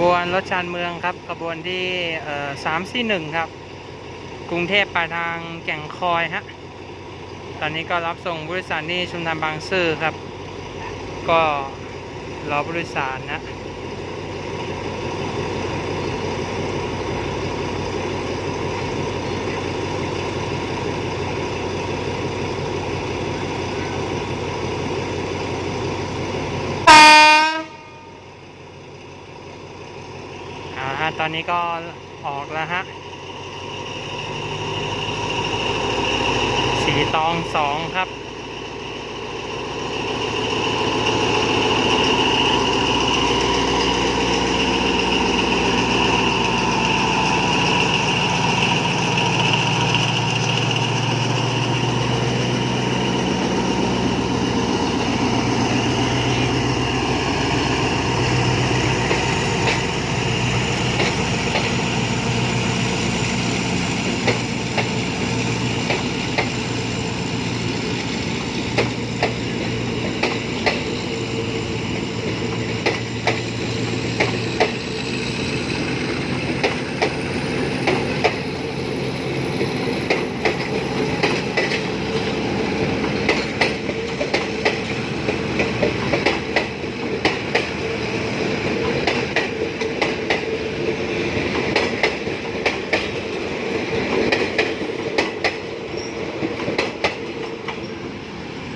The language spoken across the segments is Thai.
บวนรถชานเมืองครับขบวนที่สามสี่หนึ่งครับ กรุงเทพปลายทางแก่งคอยฮะ ตอนนี้ก็รับส่งผู้โดยสารที่ชุมทางบางซื่อครับ ก็รอผู้โดยสารนะ อ่าฮะ ตอนนี้ก็ออกแล้วฮะ สีตองสองครับ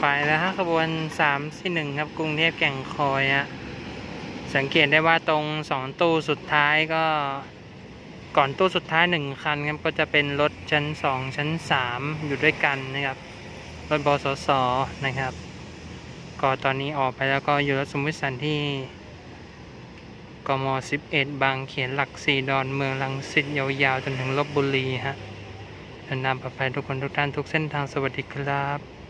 ไปแล้วฮะขบวนสามที่หนึ่งครับกรุงเทพแก่งคอยฮะสังเกตได้ว่าตรงสองตู้สุดท้ายก็ก่อนตู้สุดท้ายหนึ่งคันครับก็จะเป็นรถชั้นสองชั้นสามอยู่ด้วยกันนะครับ รถบสสนะครับ ก็ตอนนี้ออกไปแล้วก็อยู่รถสมุทรสันที่กม11 บางเขนหลักสี่ดอนเมืองลังสิตยาวๆ จนถึงลบบุรีฮะนทางปลอดภัยทุกคนทุกท่านทุกเส้นทางสวัสดีครับ